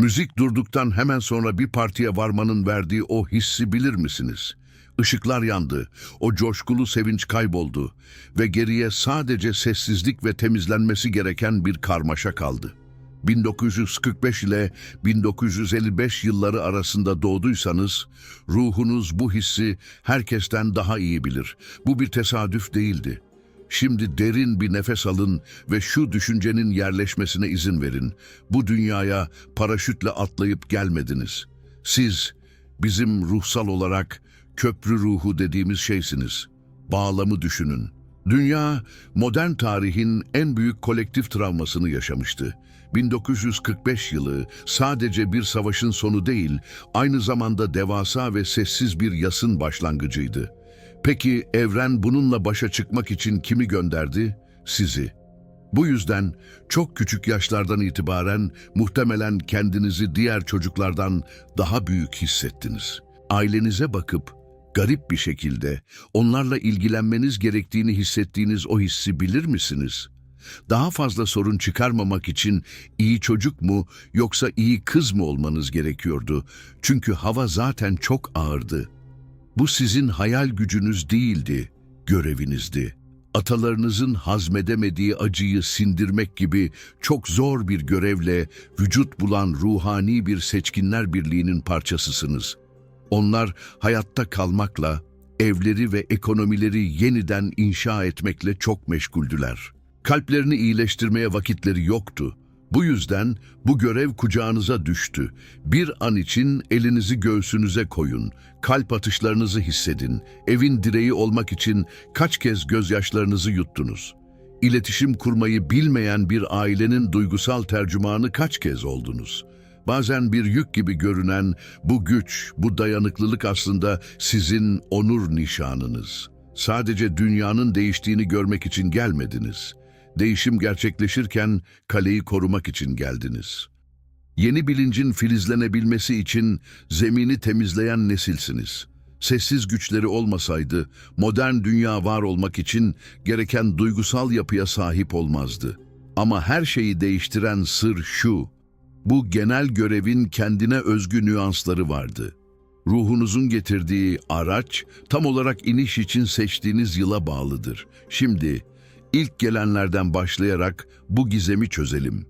Müzik durduktan hemen sonra bir partiye varmanın verdiği o hissi bilir misiniz? Işıklar yandı, o coşkulu sevinç kayboldu ve geriye sadece sessizlik ve temizlenmesi gereken bir karmaşa kaldı. 1945 ile 1955 yılları arasında doğduysanız, ruhunuz bu hissi herkesten daha iyi bilir. Bu bir tesadüf değildi. Şimdi derin bir nefes alın ve şu düşüncenin yerleşmesine izin verin. Bu dünyaya paraşütle atlayıp gelmediniz. Siz, bizim ruhsal olarak köprü ruhu dediğimiz şeysiniz. Bağlamı düşünün. Dünya, modern tarihin en büyük kolektif travmasını yaşamıştı. 1945 yılı sadece bir savaşın sonu değil, aynı zamanda devasa ve sessiz bir yasın başlangıcıydı. Peki evren bununla başa çıkmak için kimi gönderdi? Sizi. Bu yüzden çok küçük yaşlardan itibaren muhtemelen kendinizi diğer çocuklardan daha büyük hissettiniz. Ailenize bakıp garip bir şekilde onlarla ilgilenmeniz gerektiğini hissettiğiniz o hissi bilir misiniz? Daha fazla sorun çıkarmamak için iyi çocuk mu yoksa iyi kız mı olmanız gerekiyordu. Çünkü hava zaten çok ağırdı. Bu sizin hayal gücünüz değildi, görevinizdi. Atalarınızın hazmedemediği acıyı sindirmek gibi çok zor bir görevle vücut bulan ruhani bir seçkinler birliğinin parçasısınız. Onlar hayatta kalmakla, evleri ve ekonomileri yeniden inşa etmekle çok meşguldüler. Kalplerini iyileştirmeye vakitleri yoktu. Bu yüzden bu görev kucağınıza düştü. Bir an için elinizi göğsünüze koyun. Kalp atışlarınızı hissedin. Evin direği olmak için kaç kez gözyaşlarınızı yuttunuz. İletişim kurmayı bilmeyen bir ailenin duygusal tercümanı kaç kez oldunuz? Bazen bir yük gibi görünen bu güç, bu dayanıklılık aslında sizin onur nişanınız. Sadece dünyanın değiştiğini görmek için gelmediniz. Değişim gerçekleşirken kaleyi korumak için geldiniz. Yeni bilincin filizlenebilmesi için zemini temizleyen nesilsiniz. Sessiz güçleri olmasaydı modern dünya var olmak için gereken duygusal yapıya sahip olmazdı. Ama her şeyi değiştiren sır şu, bu genel görevin kendine özgü nüansları vardı. Ruhunuzun getirdiği araç tam olarak iniş için seçtiğiniz yıla bağlıdır. Şimdi ilk gelenlerden başlayarak bu gizemi çözelim.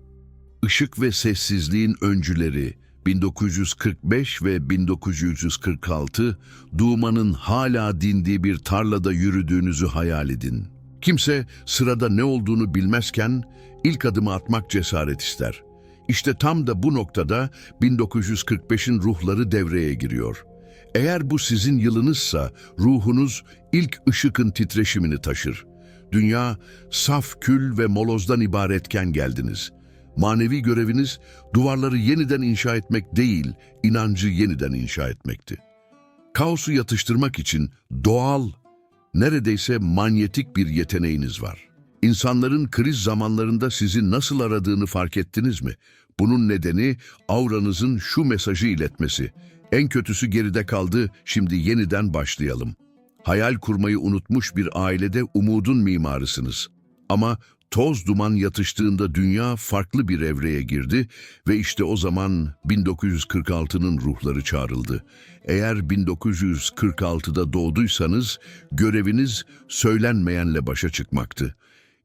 Işık ve sessizliğin öncüleri 1945 ve 1946 Duman'ın hala dindiği bir tarlada yürüdüğünüzü hayal edin. Kimse sırada ne olduğunu bilmezken ilk adımı atmak cesaret ister. İşte tam da bu noktada 1945'in ruhları devreye giriyor. Eğer bu sizin yılınızsa ruhunuz ilk ışıkın titreşimini taşır. Dünya saf kül ve molozdan ibaretken geldiniz. Manevi göreviniz duvarları yeniden inşa etmek değil, inancı yeniden inşa etmekti. Kaosu yatıştırmak için doğal, neredeyse manyetik bir yeteneğiniz var. İnsanların kriz zamanlarında sizi nasıl aradığını fark ettiniz mi? Bunun nedeni auranızın şu mesajı iletmesi. En kötüsü geride kaldı, şimdi yeniden başlayalım. Hayal kurmayı unutmuş bir ailede umudun mimarısınız. Ama toz duman yatıştığında dünya farklı bir evreye girdi ve işte o zaman 1946'nın ruhları çağrıldı. Eğer 1946'da doğduysanız göreviniz söylenmeyenle başa çıkmaktı.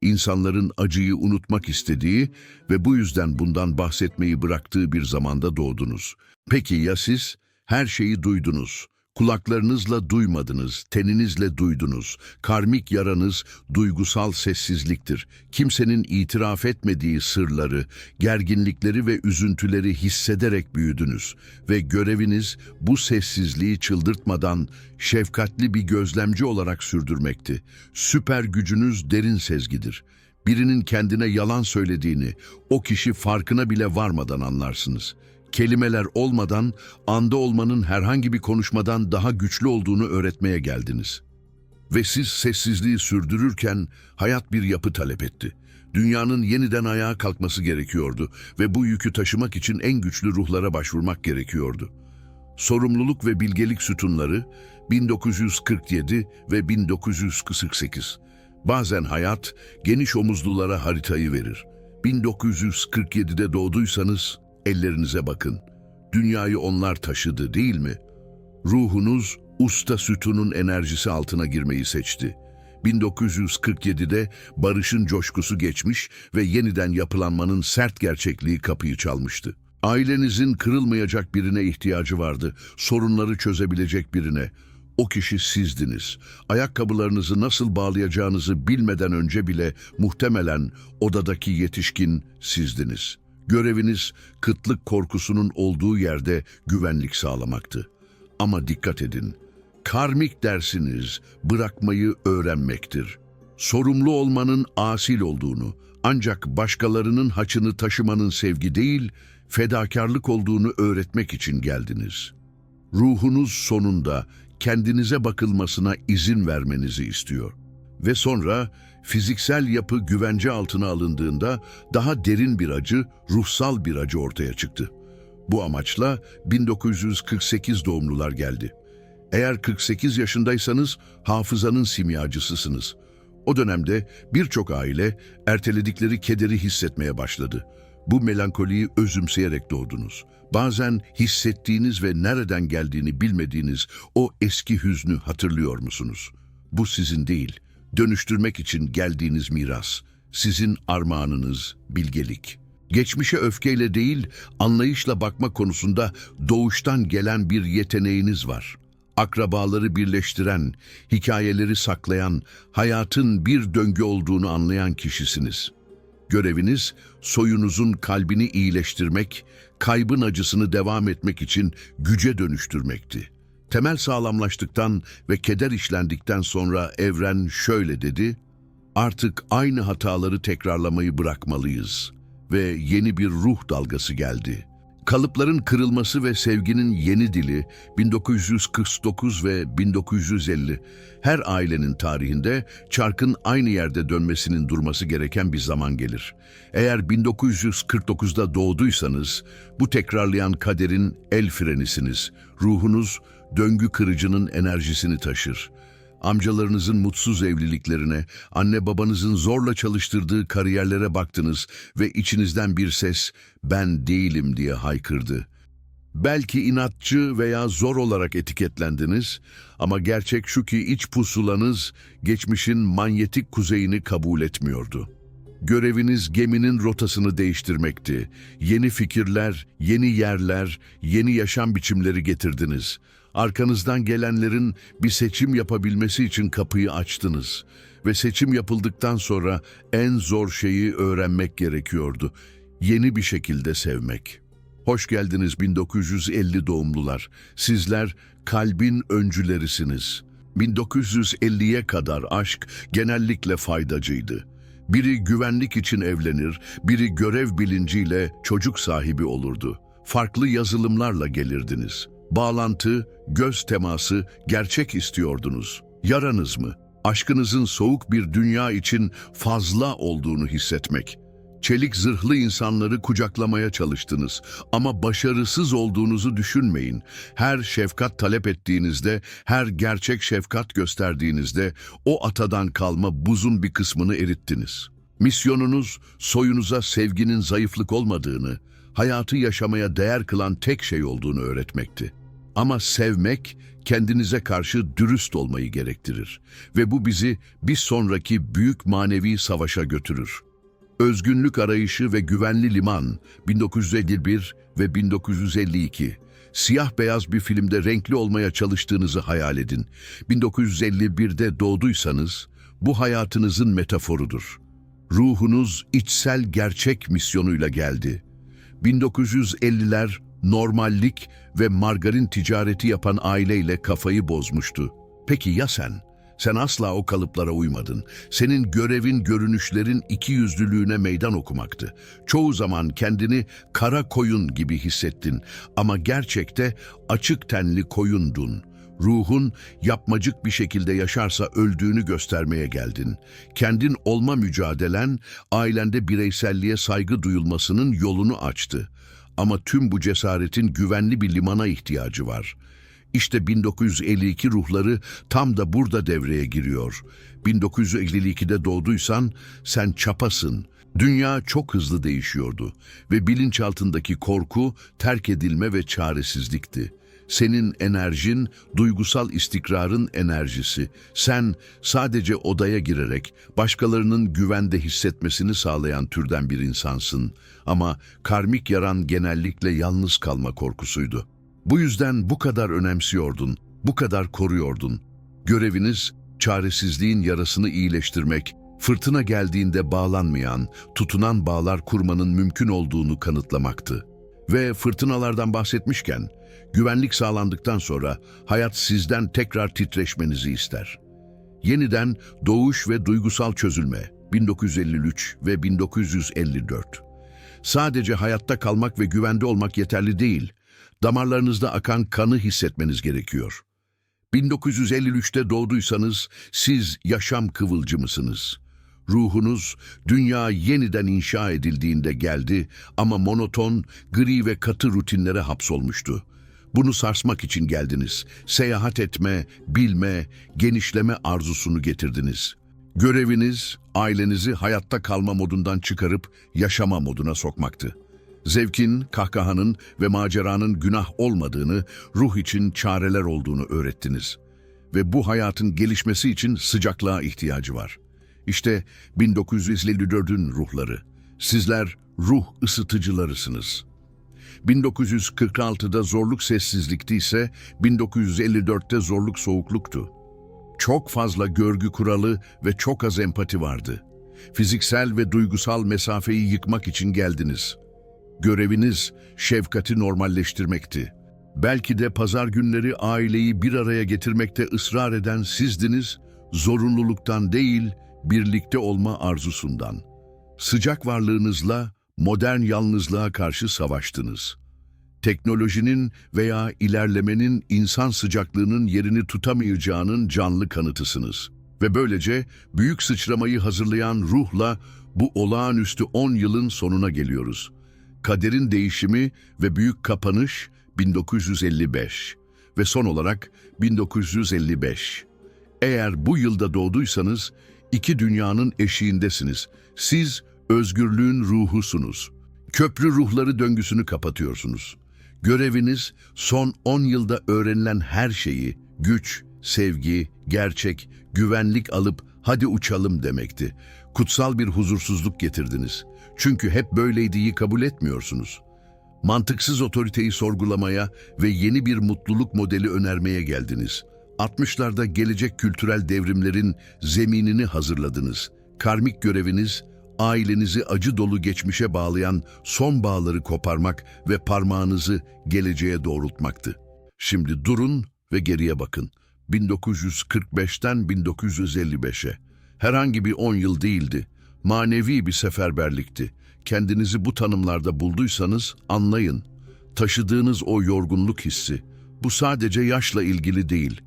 İnsanların acıyı unutmak istediği ve bu yüzden bundan bahsetmeyi bıraktığı bir zamanda doğdunuz. Peki ya siz? Her şeyi duydunuz. Kulaklarınızla duymadınız, teninizle duydunuz. Karmik yaranız duygusal sessizliktir. Kimsenin itiraf etmediği sırları, gerginlikleri ve üzüntüleri hissederek büyüdünüz. Ve göreviniz bu sessizliği çıldırtmadan şefkatli bir gözlemci olarak sürdürmekti. Süper gücünüz derin sezgidir. Birinin kendine yalan söylediğini, o kişi farkına bile varmadan anlarsınız.'' Kelimeler olmadan, anda olmanın herhangi bir konuşmadan daha güçlü olduğunu öğretmeye geldiniz. Ve siz sessizliği sürdürürken hayat bir yapı talep etti. Dünyanın yeniden ayağa kalkması gerekiyordu ve bu yükü taşımak için en güçlü ruhlara başvurmak gerekiyordu. Sorumluluk ve bilgelik sütunları 1947 ve 1948. Bazen hayat geniş omuzlulara haritayı verir. 1947'de doğduysanız ellerinize bakın. Dünyayı onlar taşıdı değil mi? Ruhunuz usta sütunun enerjisi altına girmeyi seçti. 1947'de barışın coşkusu geçmiş ve yeniden yapılanmanın sert gerçekliği kapıyı çalmıştı. Ailenizin kırılmayacak birine ihtiyacı vardı, sorunları çözebilecek birine. O kişi sizdiniz. Ayakkabılarınızı nasıl bağlayacağınızı bilmeden önce bile muhtemelen odadaki yetişkin sizdiniz. Göreviniz kıtlık korkusunun olduğu yerde güvenlik sağlamaktı. Ama dikkat edin, karmik dersiniz bırakmayı öğrenmektir. Sorumlu olmanın asil olduğunu, ancak başkalarının haçını taşımanın sevgi değil, fedakarlık olduğunu öğretmek için geldiniz. Ruhunuz sonunda kendinize bakılmasına izin vermenizi istiyor. Ve sonra fiziksel yapı güvence altına alındığında daha derin bir acı, ruhsal bir acı ortaya çıktı. Bu amaçla 1948 doğumlular geldi. Eğer 48 yaşındaysanız hafızanın simyacısısınız. O dönemde birçok aile erteledikleri kederi hissetmeye başladı. Bu melankoliyi özümseyerek doğdunuz. Bazen hissettiğiniz ve nereden geldiğini bilmediğiniz o eski hüznü hatırlıyor musunuz? Bu sizin değil, dönüştürmek için geldiğiniz miras. Sizin armağanınız, bilgelik. Geçmişe öfkeyle değil, anlayışla bakma konusunda doğuştan gelen bir yeteneğiniz var. Akrabaları birleştiren, hikayeleri saklayan, hayatın bir döngü olduğunu anlayan kişisiniz. Göreviniz soyunuzun kalbini iyileştirmek, kaybın acısını devam etmek için güce dönüştürmekti. Temel sağlamlaştıktan ve keder işlendikten sonra evren şöyle dedi, artık aynı hataları tekrarlamayı bırakmalıyız ve yeni bir ruh dalgası geldi. Kalıpların kırılması ve sevginin yeni dili 1949 ve 1950 her ailenin tarihinde çarkın aynı yerde dönmesinin durması gereken bir zaman gelir. Eğer 1949'da doğduysanız bu tekrarlayan kaderin el frenisiniz. Ruhunuz döngü kırıcının enerjisini taşır amcalarınızın mutsuz evliliklerine, anne babanızın zorla çalıştırdığı kariyerlere baktınız ve içinizden bir ses ben değilim diye haykırdı. Belki inatçı veya zor olarak etiketlendiniz ama gerçek şu ki iç pusulanız geçmişin manyetik kuzeyini kabul etmiyordu. Göreviniz geminin rotasını değiştirmekti. Yeni fikirler, yeni yerler, yeni yaşam biçimleri getirdiniz. Arkanızdan gelenlerin bir seçim yapabilmesi için kapıyı açtınız. Ve seçim yapıldıktan sonra en zor şeyi öğrenmek gerekiyordu. Yeni bir şekilde sevmek. Hoş geldiniz 1950 doğumlular. Sizler kalbin öncülerisiniz. 1950'ye kadar aşk genellikle faydacıydı. Biri güvenlik için evlenir, biri görev bilinciyle çocuk sahibi olurdu. Farklı yazılımlarla gelirdiniz. Bağlantı, göz teması, gerçek istiyordunuz. Yaranız mı? Aşkınızın soğuk bir dünya için fazla olduğunu hissetmek. Çelik zırhlı insanları kucaklamaya çalıştınız ama başarısız olduğunuzu düşünmeyin. Her şefkat talep ettiğinizde, her gerçek şefkat gösterdiğinizde o atadan kalma buzun bir kısmını erittiniz. Misyonunuz soyunuza sevginin zayıflık olmadığını, hayatı yaşamaya değer kılan tek şey olduğunu öğretmekti. Ama sevmek kendinize karşı dürüst olmayı gerektirir ve bu bizi bir sonraki büyük manevi savaşa götürür. Özgünlük arayışı ve güvenli liman 1951 ve 1952. Siyah beyaz bir filmde renkli olmaya çalıştığınızı hayal edin. 1951'de doğduysanız bu hayatınızın metaforudur. Ruhunuz içsel gerçek misyonuyla geldi. 1950'ler normallik ve margarin ticareti yapan aileyle kafayı bozmuştu. Peki ya sen? Sen asla o kalıplara uymadın. Senin görevin görünüşlerin iki yüzlülüğüne meydan okumaktı. Çoğu zaman kendini kara koyun gibi hissettin ama gerçekte açık tenli koyundun. Ruhun yapmacık bir şekilde yaşarsa öldüğünü göstermeye geldin. Kendin olma mücadelen ailende bireyselliğe saygı duyulmasının yolunu açtı. Ama tüm bu cesaretin güvenli bir limana ihtiyacı var. İşte 1952 ruhları tam da burada devreye giriyor. 1952'de doğduysan sen çapasın, Dünya çok hızlı değişiyordu ve bilinçaltındaki korku, terk edilme ve çaresizlikti. Senin enerjin, duygusal istikrarın enerjisi. Sen sadece odaya girerek başkalarının güvende hissetmesini sağlayan türden bir insansın. Ama karmik yaran genellikle yalnız kalma korkusuydu. Bu yüzden bu kadar önemsiyordun, bu kadar koruyordun. Göreviniz, çaresizliğin yarasını iyileştirmek, fırtına geldiğinde bağlanmayan, tutunan bağlar kurmanın mümkün olduğunu kanıtlamaktı. Ve fırtınalardan bahsetmişken, güvenlik sağlandıktan sonra hayat sizden tekrar titreşmenizi ister. Yeniden doğuş ve duygusal çözülme 1953 ve 1954. Sadece hayatta kalmak ve güvende olmak yeterli değil, damarlarınızda akan kanı hissetmeniz gerekiyor. 1953'te doğduysanız siz yaşam kıvılcımısınız. Ruhunuz dünya yeniden inşa edildiğinde geldi ama monoton, gri ve katı rutinlere hapsolmuştu. Bunu sarsmak için geldiniz. Seyahat etme, bilme, genişleme arzusunu getirdiniz. Göreviniz ailenizi hayatta kalma modundan çıkarıp yaşama moduna sokmaktı. Zevkin, kahkahanın ve maceranın günah olmadığını, ruh için çareler olduğunu öğrettiniz. Ve bu hayatın gelişmesi için sıcaklığa ihtiyacı var. İşte 1954'ün ruhları. Sizler ruh ısıtıcılarısınız. 1946'da zorluk sessizlikti ise 1954'te zorluk soğukluktu. Çok fazla görgü kuralı ve çok az empati vardı. Fiziksel ve duygusal mesafeyi yıkmak için geldiniz. Göreviniz şefkati normalleştirmekti. Belki de pazar günleri aileyi bir araya getirmekte ısrar eden sizdiniz, zorunluluktan değil, birlikte olma arzusundan. Sıcak varlığınızla modern yalnızlığa karşı savaştınız. Teknolojinin veya ilerlemenin insan sıcaklığının yerini tutamayacağının canlı kanıtısınız. Ve böylece büyük sıçramayı hazırlayan ruhla bu olağanüstü 10 yılın sonuna geliyoruz. Kaderin değişimi ve büyük kapanış 1955 ve son olarak 1955. Eğer bu yılda doğduysanız iki dünyanın eşiğindesiniz. Siz özgürlüğün ruhusunuz. Köprü ruhları döngüsünü kapatıyorsunuz. Göreviniz son 10 yılda öğrenilen her şeyi, güç, sevgi, gerçek, güvenlik alıp hadi uçalım demekti. Kutsal bir huzursuzluk getirdiniz. Çünkü hep böyleydiği kabul etmiyorsunuz. Mantıksız otoriteyi sorgulamaya ve yeni bir mutluluk modeli önermeye geldiniz. 60'larda gelecek kültürel devrimlerin zeminini hazırladınız. Karmik göreviniz, ailenizi acı dolu geçmişe bağlayan son bağları koparmak ve parmağınızı geleceğe doğrultmaktı. Şimdi durun ve geriye bakın. 1945'ten 1955'e. Herhangi bir 10 yıl değildi. Manevi bir seferberlikti. Kendinizi bu tanımlarda bulduysanız anlayın. Taşıdığınız o yorgunluk hissi, bu sadece yaşla ilgili değil.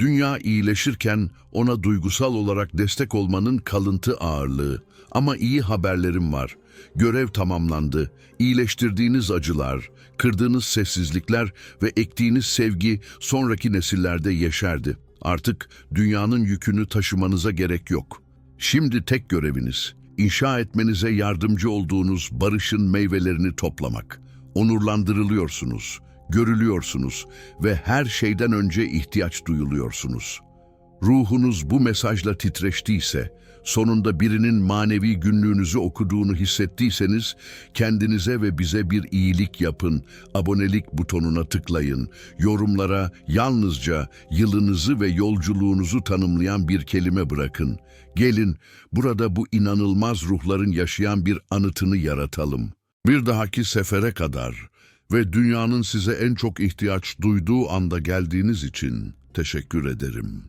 Dünya iyileşirken ona duygusal olarak destek olmanın kalıntı ağırlığı. Ama iyi haberlerim var. Görev tamamlandı. İyileştirdiğiniz acılar, kırdığınız sessizlikler ve ektiğiniz sevgi sonraki nesillerde yeşerdi. Artık dünyanın yükünü taşımanıza gerek yok. Şimdi tek göreviniz, inşa etmenize yardımcı olduğunuz barışın meyvelerini toplamak. Onurlandırılıyorsunuz, görülüyorsunuz ve her şeyden önce ihtiyaç duyuluyorsunuz. Ruhunuz bu mesajla titreştiyse, sonunda birinin manevi günlüğünüzü okuduğunu hissettiyseniz, kendinize ve bize bir iyilik yapın, abonelik butonuna tıklayın, yorumlara yalnızca yılınızı ve yolculuğunuzu tanımlayan bir kelime bırakın. Gelin, burada bu inanılmaz ruhların yaşayan bir anıtını yaratalım. Bir dahaki sefere kadar ve dünyanın size en çok ihtiyaç duyduğu anda geldiğiniz için teşekkür ederim.